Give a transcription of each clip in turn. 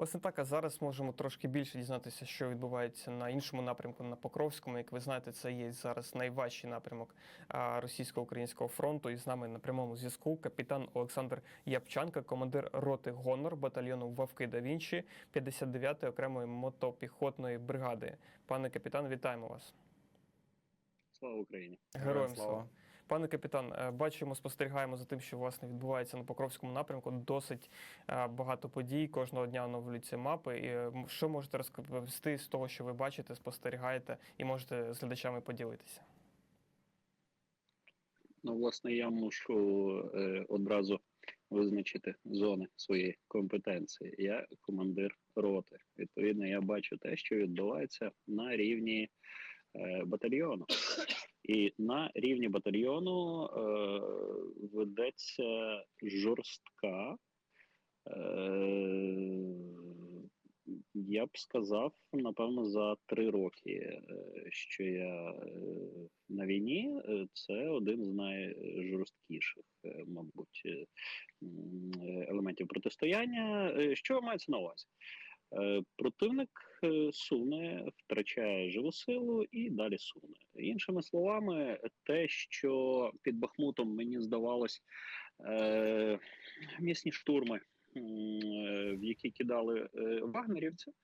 Власне так, а зараз можемо трошки більше дізнатися, що відбувається на іншому напрямку, на Покровському. Як ви знаєте, це є зараз найважчий напрямок російсько-українського фронту. І з нами на прямому зв'язку капітан Олександр Япчанка, командир роти Гонор батальйону Вовки да Вінчі 59-ї окремої мотопіхотної бригади. Пане капітан, вітаємо вас. Слава Україні! Героям слава. Пане капітан, е, бачимо, спостерігаємо за тим, що власне відбувається на Покровському напрямку. Досить е, багато подій. Кожного дня оновлюються мапи. І е, що можете розповісти з того, що ви бачите, спостерігаєте, і можете з глядачами поділитися? Ну, власне, я мушу е, одразу визначити зони своєї компетенції. Я командир роти. Відповідно, я бачу те, що відбувається на рівні е, батальйону. І на рівні батальйону е, ведеться жорстка. Е, я б сказав, напевно, за три роки, е, що я е, на війні, е, це один з найжорсткіших, мабуть, елементів протистояння. Що мається на увазі? Противник суне, втрачає живу силу і далі суне. Іншими словами, те, що під Бахмутом мені здавалось е, місні штурми, е, в які кидали е, вагнерівці. е,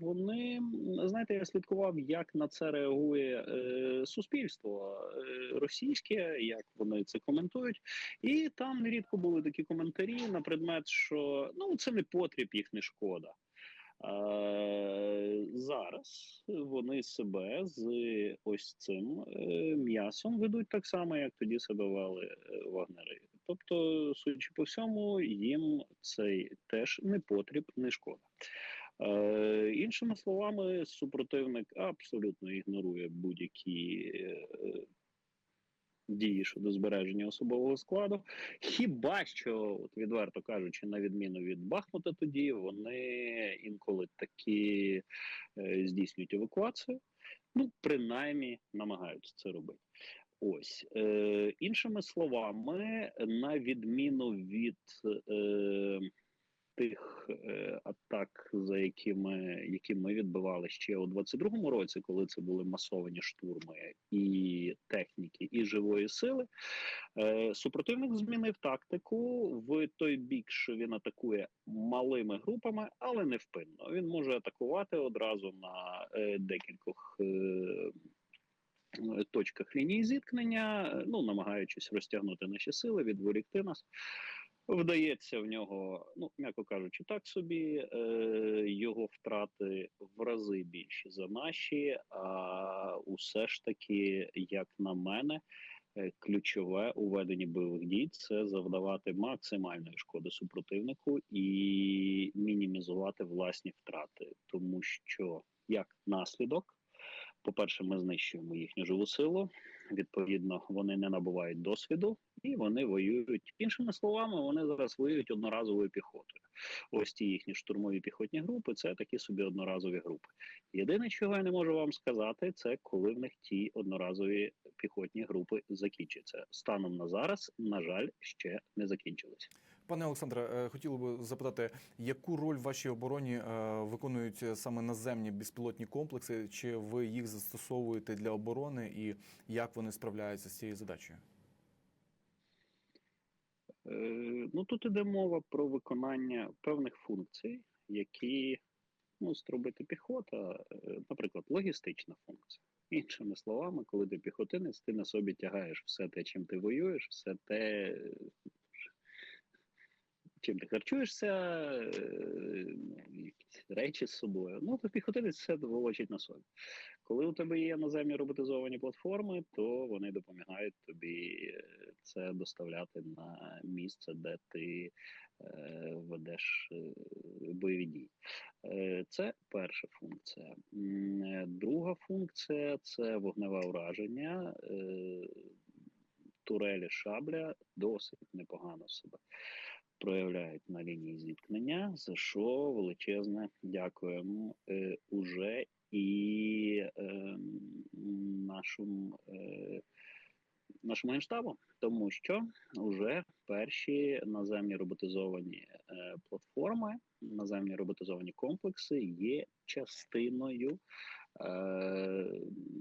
Вони знаєте, я слідкував, як на це реагує е, суспільство е, російське, як вони це коментують, і там нерідко були такі коментарі на предмет, що ну це не потріб, їх не шкода. Е, зараз вони себе з ось цим е, м'ясом ведуть так само, як тоді себе вели е, вагнери. Тобто, судячи по всьому, їм цей теж не потріб, не шкода. Е, іншими словами, супротивник абсолютно ігнорує будь-які е, дії щодо збереження особового складу. Хіба що, от відверто кажучи, на відміну від Бахмута, тоді вони інколи такі е, здійснюють евакуацію. Ну, принаймні намагаються це робити. Ось е, іншими словами, на відміну від е, тих е, атак, за якими які ми відбивали ще у 22-му році, коли це були масовані штурми і техніки, і живої сили, е, супротивник змінив тактику в той бік, що він атакує малими групами, але невпинно. Він може атакувати одразу на е, декількох. Е, Точках лінії зіткнення, ну намагаючись розтягнути наші сили, відволікти нас. Вдається в нього, ну м'яко кажучи, так собі е, його втрати в рази більші за наші. А усе ж таки, як на мене, е, ключове у веденні бойових дій це завдавати максимальної шкоди супротивнику і мінімізувати власні втрати, тому що як наслідок. По-перше, ми знищуємо їхню живу силу. Відповідно, вони не набувають досвіду і вони воюють. Іншими словами, вони зараз воюють одноразовою піхотою. Ось ті їхні штурмові піхотні групи це такі собі одноразові групи. Єдине, чого я не можу вам сказати, це коли в них ті одноразові піхотні групи закінчаться. Станом на зараз, на жаль, ще не закінчилися. Пане Олександре, е, хотіло би запитати, яку роль в вашій обороні е, виконують саме наземні безпілотні комплекси? Чи ви їх застосовуєте для оборони, і як вони справляються з цією задачею? Е, ну тут іде мова про виконання певних функцій, які мусить робити піхота, наприклад, логістична функція. Іншими словами, коли ти піхотинець, ти на собі тягаєш все те, чим ти воюєш, все те, чим ти харчуєшся, е, якісь речі з собою. Ну, то піхотинець все волочить на собі. Коли у тебе є наземні роботизовані платформи, то вони допомагають тобі е, це доставляти на місце, де ти е, ведеш бойові дії. Це перша функція. Друга функція це вогневе ураження. Турелі шабля досить непогано себе проявляють на лінії зіткнення, за що величезне дякуємо е, уже і е, нашим е, нашому генштабу, тому що вже перші наземні роботизовані е, платформи, наземні роботизовані комплекси є частиною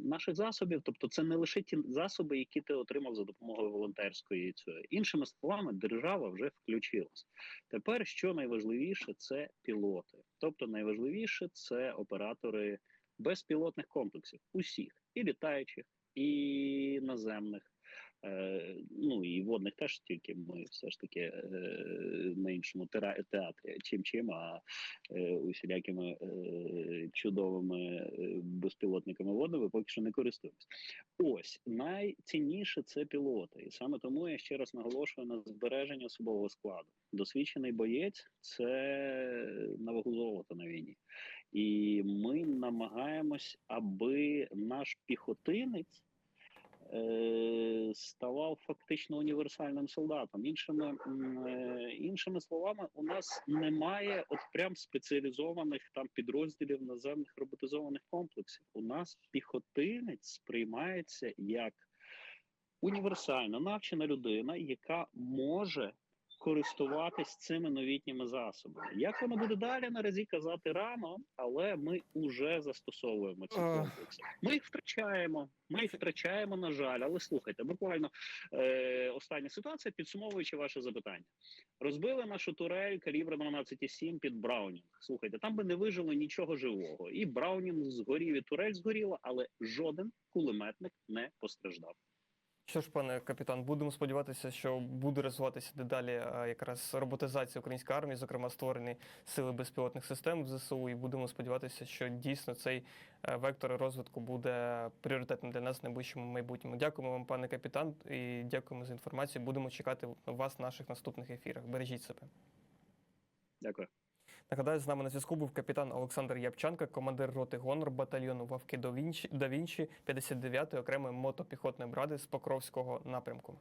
наших засобів. Тобто, це не лише ті засоби, які ти отримав за допомогою волонтерської цього. Іншими словами, держава вже включилась. Тепер що найважливіше, це пілоти. Тобто, найважливіше це оператори безпілотних комплексів, усіх і літаючих, і наземних. Е, ну і водних теж тільки ми все ж таки е, на іншому театрі, чим чим, а е, усілякими чудовими безпілотниками водними поки що не користуємось. Ось найцінніше це пілоти, і саме тому я ще раз наголошую на збереження особового складу. Досвідчений боєць це на вагу золота на війні, і ми намагаємось, аби наш піхотинець ставав фактично універсальним солдатом. Іншими, е, іншими словами, у нас немає от прям спеціалізованих там підрозділів наземних роботизованих комплексів. У нас піхотинець сприймається як універсальна навчена людина, яка може користуватись цими новітніми засобами. Як воно буде далі наразі казати рано, але ми вже застосовуємо ці комплекси. Ми їх втрачаємо. Ми їх втрачаємо, на жаль. Але слухайте, буквально е, остання ситуація, підсумовуючи ваше запитання, розбили нашу турель калібра 12,7 під Браунінг. Слухайте, там би не вижило нічого живого. І Браунінг згорів, і турель згоріла, але жоден кулеметник не постраждав. Що ж, пане капітан, будемо сподіватися, що буде розвиватися дедалі якраз роботизація української армії, зокрема створені сили безпілотних систем в ЗСУ, і будемо сподіватися, що дійсно цей е, вектор розвитку буде пріоритетним для нас в найближчому майбутньому. Дякуємо вам, пане капітан, і дякуємо за інформацію. Будемо чекати вас в наших наступних ефірах. Бережіть себе. Дякую. Нагадаю, з нами на зв'язку був капітан Олександр Япчанка, командир роти гонор батальйону Вавки Давінчі да Вінчі 59-ї окремої мотопіхотної бради з Покровського напрямку.